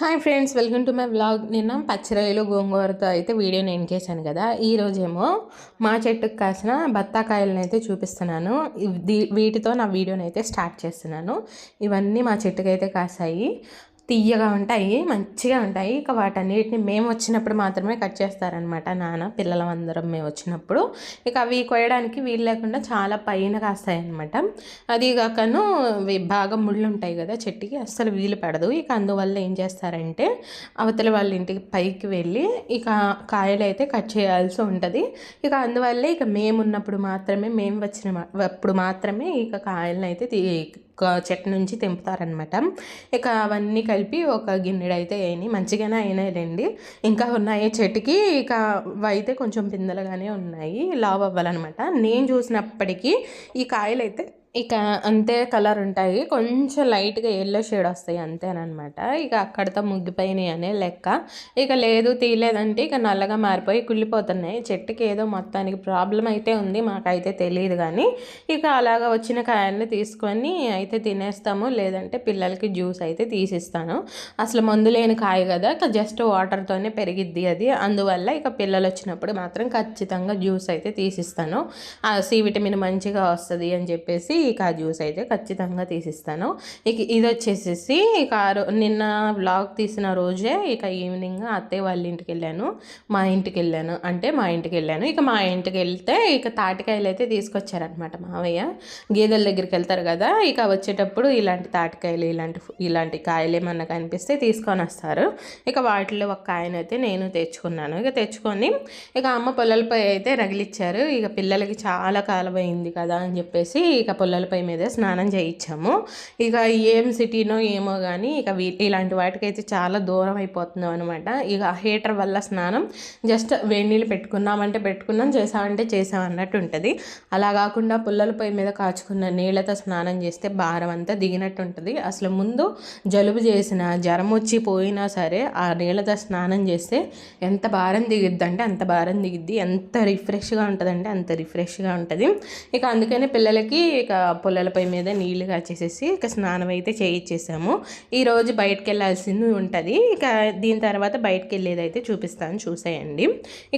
Hi friends welcome to my vlog. నిన్న పచ్చిరాయలు గోంగూరతో అయితే వీడియో నేను చేశాను కదా. ఈరోజేమో మా చెట్టుకు కాసిన బత్తాకాయలను అయితే చూపిస్తున్నాను. వీటితో నా వీడియోని అయితే స్టార్ట్ చేస్తున్నాను. ఇవన్నీ మా చెట్టుకైతే అయితే కాసాయి. తీయగా ఉంటాయి మంచిగా ఉంటాయి. ఇక వాటన్నిటిని మేము వచ్చినప్పుడు మాత్రమే కట్ చేస్తారనమాట నాన్న పిల్లలం అందరం మేము వచ్చినప్పుడు. ఇక అవి కొయ్యడానికి వీలు లేకుండా చాలా పైన కాస్తాయి అనమాట అది కాకను బాగా ముళ్ళు ఉంటాయి కదా చెట్టుకి అస్సలు వీలు పడదు. ఇక అందువల్ల ఏం చేస్తారంటే అవతల వాళ్ళ ఇంటికి పైకి వెళ్ళి ఇక కాయలు అయితే కట్ చేయాల్సి ఉంటుంది. ఇక అందువల్లే ఇక మేము ఉన్నప్పుడు మాత్రమే మేము వచ్చిన అప్పుడు మాత్రమే ఇక కాయలను అయితే తీ చెట్టు నుంచి తెంపుతారనమాట ఇక అవన్నీ కలిపి ఒక గిన్నెడు అయితే వేయని మంచిగానే అయినాయిలేండి ఇంకా ఉన్నాయి చెట్టుకి. ఇక అయితే కొంచెం పిందలుగానే ఉన్నాయి. లావ్ అవ్వాలన్నమాట. నేను చూసినప్పటికీ ఈ కాయలు అయితే ఇక అంతే కలర్ ఉంటాయి. కొంచెం లైట్గా ఎల్లో షేడ్ వస్తాయి అంతేనమాట ఇక అక్కడితో ముగ్గిపోయినాయి అనే లెక్క. ఇక లేదు తీయలేదంటే ఇక నల్లగా మారిపోయి కుళ్ళిపోతున్నాయి. చెట్టుకి ఏదో మొత్తానికి ప్రాబ్లం అయితే ఉంది మాకైతే తెలియదు కానీ ఇక అలాగా వచ్చిన కాయల్ని తీసుకొని అయితే తినేస్తాము. లేదంటే పిల్లలకి జ్యూస్ అయితే తీసిస్తాను. అసలు మందు లేని కాయ కదా ఇక జస్ట్ వాటర్తోనే పెరిగిద్ది అది. అందువల్ల ఇక పిల్లలు వచ్చినప్పుడు మాత్రం ఖచ్చితంగా జ్యూస్ అయితే తీసిస్తాను. సి విటమిన్ మంచిగా వస్తుంది అని చెప్పేసి ఇక ఆ జ్యూస్ అయితే ఖచ్చితంగా తీసిస్తాను. ఇక ఇది వచ్చేసేసి ఇక నిన్న వ్లాగ్ తీసిన రోజే ఇక ఈవినింగ్ అత్తయ్య వాళ్ళ ఇంటికి వెళ్ళాను. మా ఇంటికి వెళ్ళాను. అంటే మా ఇంటికి వెళ్ళాను. ఇక మా ఇంటికి వెళ్తే ఇక తాటికాయలు అయితే తీసుకొచ్చారనమాట మావయ్య. గేదెల దగ్గరికి వెళ్తారు కదా ఇక వచ్చేటప్పుడు ఇలాంటి తాటికాయలు ఇలాంటి ఇలాంటి కాయలు ఏమన్నా కనిపిస్తే తీసుకొని వస్తారు. ఇక వాటిలో ఒక కాయనైతే నేను తెచ్చుకున్నాను. ఇక తెచ్చుకొని ఇక అమ్మ పొలాలపై అయితే రగిలిచ్చారు. ఇక పిల్లలకి చాలా కాలం అయింది కదా అని చెప్పేసి ఇక పొల్లలపై మీద స్నానం చేయించాము. ఇక ఏం సిటీనో ఏమో కానీ ఇక ఇలాంటి వాటికైతే చాలా దూరం అయిపోతున్నాం అనమాట ఇక హీటర్ వల్ల స్నానం జస్ట్ వేడి నీళ్ళు పెట్టుకున్నామంటే పెట్టుకున్నాం చేసామంటే చేసాం అన్నట్టు ఉంటుంది. అలా కాకుండా పుల్లల పొయ్యి మీద కాచుకున్న నీళ్ళతో స్నానం చేస్తే భారం అంతా దిగినట్టు ఉంటుంది. అసలు ముందు జలుబు చేసిన జ్వరం వచ్చి పోయినా సరే ఆ నీళ్ళతో స్నానం చేస్తే ఎంత భారం దిగిద్ది అంటే అంత భారం దిగిద్ది. ఎంత రిఫ్రెష్గా ఉంటుందంటే అంత రిఫ్రెష్గా ఉంటుంది. ఇక అందుకనే పిల్లలకి ఇక పొలాల పొయ్యి మీద నీళ్ళు కాచేసేసి ఇక స్నానం అయితే చేయించేసాము ఈరోజు బయటకు వెళ్ళాల్సింది ఉంటుంది. ఇక దీని తర్వాత బయటకు వెళ్ళేది అయితే చూపిస్తాను చూసేయండి.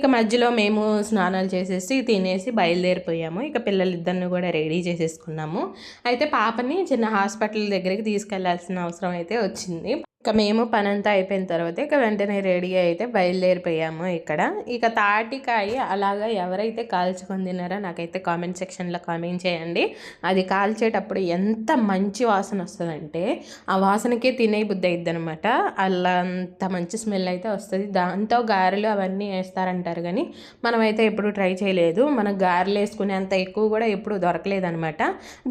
ఇక మధ్యలో మేము స్నానాలు చేసేసి తినేసి బయలుదేరిపోయాము. ఇక పిల్లలిద్దరిని కూడా రెడీ చేసేసుకున్నాము. అయితే పాపని చిన్న హాస్పిటల్ దగ్గరికి తీసుకెళ్ళాల్సిన అవసరం అయితే వచ్చింది. ఇక మేము పనంతా అయిపోయిన తర్వాత ఇక వెంటనే రెడీ అయితే బయలుదేరిపోయాము ఇక్కడ. ఇక తాటికాయ అలాగా ఎవరైతే కాల్చుకొని తిన్నారో నాకైతే కామెంట్ సెక్షన్లో కామెంట్ చేయండి. అది కాల్చేటప్పుడు ఎంత మంచి వాసన వస్తుందంటే ఆ వాసనకే తినే బుద్ధి అయిద్ది అనమాట అలా అంత మంచి స్మెల్ అయితే వస్తుంది. దాంతో గారెలు అవన్నీ వేస్తారంటారు కానీ మనమైతే ఎప్పుడు ట్రై చేయలేదు. మనం గారెలు వేసుకునే అంత ఎక్కువ కూడా ఎప్పుడు దొరకలేదనమాట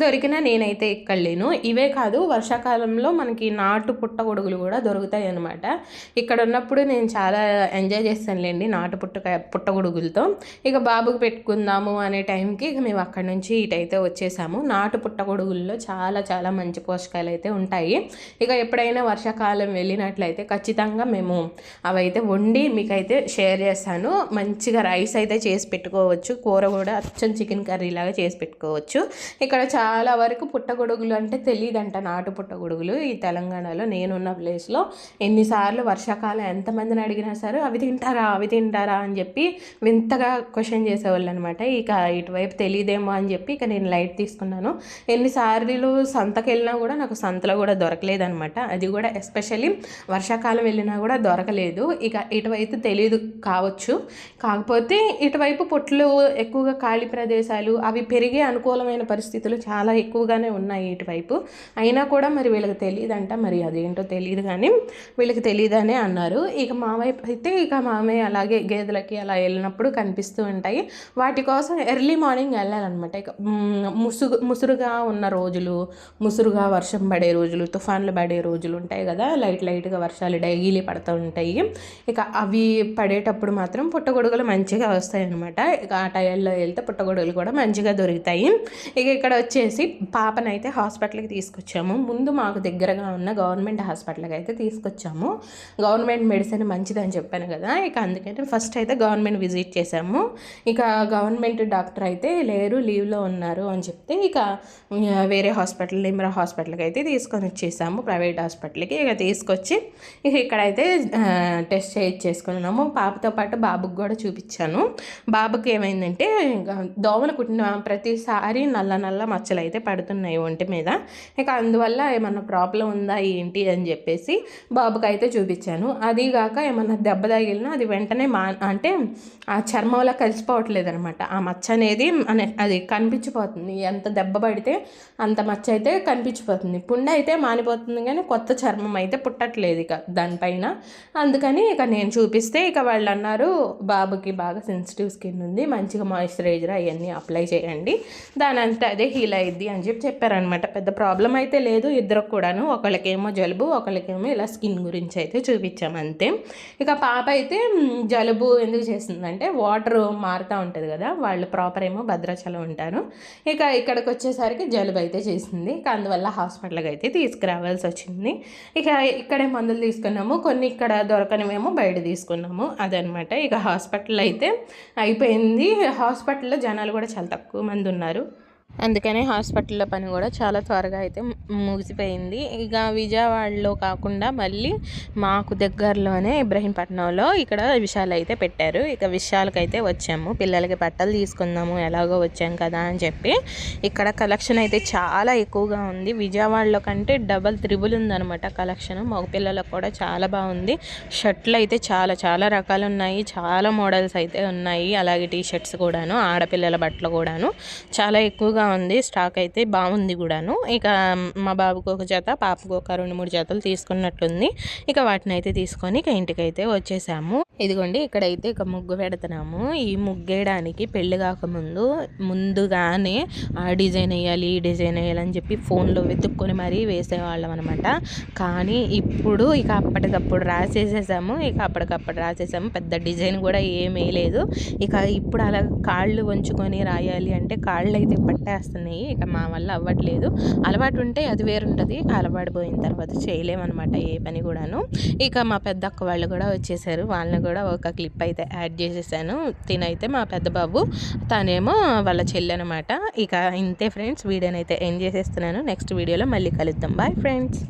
దొరికినా నేనైతే ఇక్కడ లేను ఇవే కాదు వర్షాకాలంలో మనకి నాటు పుట్టగొడుగులు కూడా దొరుకుతాయి అనమాట ఇక్కడ ఉన్నప్పుడు నేను చాలా ఎంజాయ్ చేస్తానులేండి నాటు పుట్టకాయ పుట్టగొడుగులతో. ఇక బాబుకి పెట్టుకుందాము అనే టైంకి ఇక మేము అక్కడి నుంచి ఇటైతే వచ్చేసాము. నాటు పుట్టగొడుగుల్లో చాలా చాలా మంచి పోషకాలు అయితే ఉంటాయి. ఇక ఎప్పుడైనా వర్షాకాలం వెళ్ళినట్లయితే ఖచ్చితంగా మేము అవైతే వండి మీకైతే షేర్ చేస్తాను. మంచిగా రైస్ అయితే చేసి పెట్టుకోవచ్చు. కూర కూడా అచ్చం చికెన్ కర్రీ లాగా చేసి పెట్టుకోవచ్చు. ఇక్కడ చాలా వరకు పుట్టగొడుగులు అంటే తెలియదంట నాటు పుట్టగొడుగులు. ఈ తెలంగాణలో నేనున్న ప్లేస్లో ఎన్నిసార్లు వర్షాకాలం ఎంతమందిని అడిగినా సరే అవి తింటారా అవి తింటారా అని చెప్పి వింతగా క్వశ్చన్ చేసేవాళ్ళు అనమాట ఇక ఇటువైపు తెలియదేమో అని చెప్పి ఇక నేను లైట్ తీసుకున్నాను. ఎన్నిసార్లు సంతకి వెళ్ళినా కూడా నాకు సంతలో కూడా దొరకలేదనమాట. అది కూడా ఎస్పెషల్లీ వర్షాకాలం వెళ్ళినా కూడా దొరకలేదు. ఇక ఇటువైపు తెలియదు కావచ్చు. కాకపోతే ఇటువైపు పొట్లు ఎక్కువగా ఖాళీ ప్రదేశాలు అవి పెరిగే అనుకూలమైన పరిస్థితులు చాలా ఎక్కువగానే ఉన్నాయి ఇటువైపు. అయినా కూడా మరి వీళ్ళకి తెలియదంట మరి అదేంటో తెలియదు కానీ వీళ్ళకి తెలియదనే అన్నారు. ఇక మామయ్య అయితే ఇక మామయ్య అలాగే గేదెలకి అలా వెళ్ళినప్పుడు కనిపిస్తూ ఉంటాయి. వాటి కోసం ఎర్లీ మార్నింగ్ వెళ్ళాలన్నమాట. ఇక ముసుగు ముసురుగా ఉన్న రోజులు ముసురుగా వర్షం పడే రోజులు తుఫాన్లు పడే రోజులు ఉంటాయి కదా. లైట్ లైట్గా వర్షాలు డైలీ పడుతూ ఉంటాయి. ఇక అవి పడేటప్పుడు మాత్రం పుట్టగొడుగులు మంచిగా వస్తాయి అనమాట ఇక ఆ టైంలో వెళ్తే పుట్టగొడుగులు కూడా మంచిగా దొరుకుతాయి. ఇక ఇక్కడ వచ్చేసి పాపనైతే హాస్పిటల్కి తీసుకొచ్చాము. ముందు మాకు దగ్గరగా ఉన్న గవర్నమెంట్ హాస్పిటల్ హాస్పిటల్కి అయితే తీసుకొచ్చాము. గవర్నమెంట్ మెడిసిన్ మంచిదని చెప్పాను కదా. ఇక అందుకని ఫస్ట్ అయితే గవర్నమెంట్ విజిట్ చేసాము ఇక గవర్నమెంట్ డాక్టర్ అయితే లేరు లీవ్లో ఉన్నారు అని చెప్తే ఇక వేరే హాస్పిటల్ నిమ్రా హాస్పిటల్కి అయితే తీసుకొని వచ్చేసాము. ప్రైవేట్ హాస్పిటల్కి ఇక తీసుకొచ్చి ఇక ఇక్కడైతే టెస్ట్ చేయించేసుకున్నాము. పాపతో పాటు బాబుకి కూడా చూపించాను. బాబుకి ఏమైందంటే ఇంకా దోమలు కుట్టిన ప్రతిసారి నల్ల నల్ల మచ్చలు అయితే పడుతున్నాయి ఒంటి మీద. ఇక అందువల్ల ఏమన్నా ప్రాబ్లం ఉందా ఏంటి అని చెప్పేసి బాబుకి అయితే చూపించాను. అదిగాక ఏమన్నా దెబ్బ తగిలినా అది వెంటనే మా అంటే ఆ చర్మంలో కలిసిపోవట్లేదు అనమాట ఆ మచ్చ అనేది అది కనిపించిపోతుంది. ఎంత దెబ్బ పడితే అంత మచ్చ అయితే కనిపించిపోతుంది. పుండె అయితే మానిపోతుంది కానీ కొత్త చర్మం అయితే పుట్టట్లేదు ఇక దానిపైన. అందుకని ఇక నేను చూపిస్తే ఇక వాళ్ళు అన్నారు బాబుకి బాగా సెన్సిటివ్ స్కిన్ ఉంది మంచిగా మాయిశ్చరైజర్ అవన్నీ అప్లై చేయండి. దాని అంతా అదే హీల్ అయ్యిద్ది అని చెప్పి చెప్పారనమాట. పెద్ద ప్రాబ్లం అయితే లేదు. ఇద్దరు కూడాను ఒకళ్ళకేమో జలుబు ఒకళ్ళకేమో ఇలా స్కిన్ గురించి అయితే చూపించాము అంతే ఇక పాప అయితే జలుబు ఎందుకు చేసిందంటే వాటర్ మారుతూ ఉంటుంది కదా వాళ్ళు ప్రాపర్ ఏమో భద్రాచలం ఉంటారు. ఇక ఇక్కడికి వచ్చేసరికి జలుబు అయితే చేసింది. ఇక అందువల్ల హాస్పిటల్కి అయితే తీసుకురావాల్సి వచ్చింది ఇక ఇక్కడే మందులు తీసుకున్నాము. కొన్ని ఇక్కడ దొరకనివేమో బయట తీసుకున్నాము. అదనమాట. ఇక హాస్పిటల్ అయితే అయిపోయింది. హాస్పిటల్లో జనాలు కూడా చాలా తక్కువ మంది ఉన్నారు అందుకనే హాస్పిటల్లో పని కూడా చాలా త్వరగా అయితే ముగిసిపోయింది. ఇక విజయవాడలో కాకుండా మళ్ళీ మాకు దగ్గరలోనే ఇబ్రహీంపట్నంలో ఇక్కడ విషయాలు అయితే పెట్టారు. ఇక విషయాలకైతే వచ్చాము. పిల్లలకి బట్టలు తీసుకుందాము ఎలాగో వచ్చాం కదా అని చెప్పి. ఇక్కడ కలెక్షన్ అయితే చాలా ఎక్కువగా ఉంది. విజయవాడలో కంటే డబల్ త్రిబుల్ ఉందనమాట కలెక్షన్. మగ పిల్లలకు కూడా చాలా బాగుంది. షర్ట్లు అయితే చాలా చాలా రకాలు ఉన్నాయి. చాలా మోడల్స్ అయితే ఉన్నాయి. అలాగే టీ షర్ట్స్ కూడాను ఆడపిల్లల బట్టలు కూడాను. చాలా ఎక్కువగా ఎక్కువగా ఉంది స్టాక్ అయితే బాగుంది కూడాను. ఇక మా బాబుకు ఒక జత పాపకు ఒక రెండు మూడు జతలు తీసుకున్నట్లుంది ఇక వాటిని అయితే తీసుకొని ఇక ఇంటికైతే వచ్చేసాము. ఇదిగోండి ఇక్కడైతే ఇక ముగ్గు పెడుతున్నాము. ఈ ముగ్గేయడానికి పెళ్ళి కాకముందు ముందుగానే ఆ డిజైన్ వేయాలి ఈ డిజైన్ వేయాలని చెప్పి ఫోన్లో వెతుక్కొని మరీ వేసేవాళ్ళం అనమాట కానీ ఇప్పుడు ఇక అప్పటికప్పుడు రాసేసేసాము. ఇక అప్పటికప్పుడు రాసేసాము. పెద్ద డిజైన్ కూడా ఏమీ లేదు. ఇక ఇప్పుడు అలా కాళ్ళు వంచుకొని రాయాలి అంటే కాళ్ళు అయితే పట్ట వచ్చేస్తున్నాయి ఇక మా వల్ల అవ్వట్లేదు. అలవాటు ఉంటే అది వేరుంటుంది. అలవాటు పోయిన తర్వాత చేయలేమన్నమాట ఏ పని కూడాను. ఇక మా పెద్ద అక్క వాళ్ళు కూడా వచ్చేసారు. వాళ్ళని కూడా ఒక క్లిప్ అయితే యాడ్ చేసేసాను. తినైతే మా పెద్ద బాబు తనేమో వాళ్ళ చెల్లి అనమాట ఇక ఇంతే ఫ్రెండ్స్. వీడియోనైతే ఎండ్ చేసేస్తున్నాను. నెక్స్ట్ వీడియోలో మళ్ళీ కలుద్దాం. Bye friends.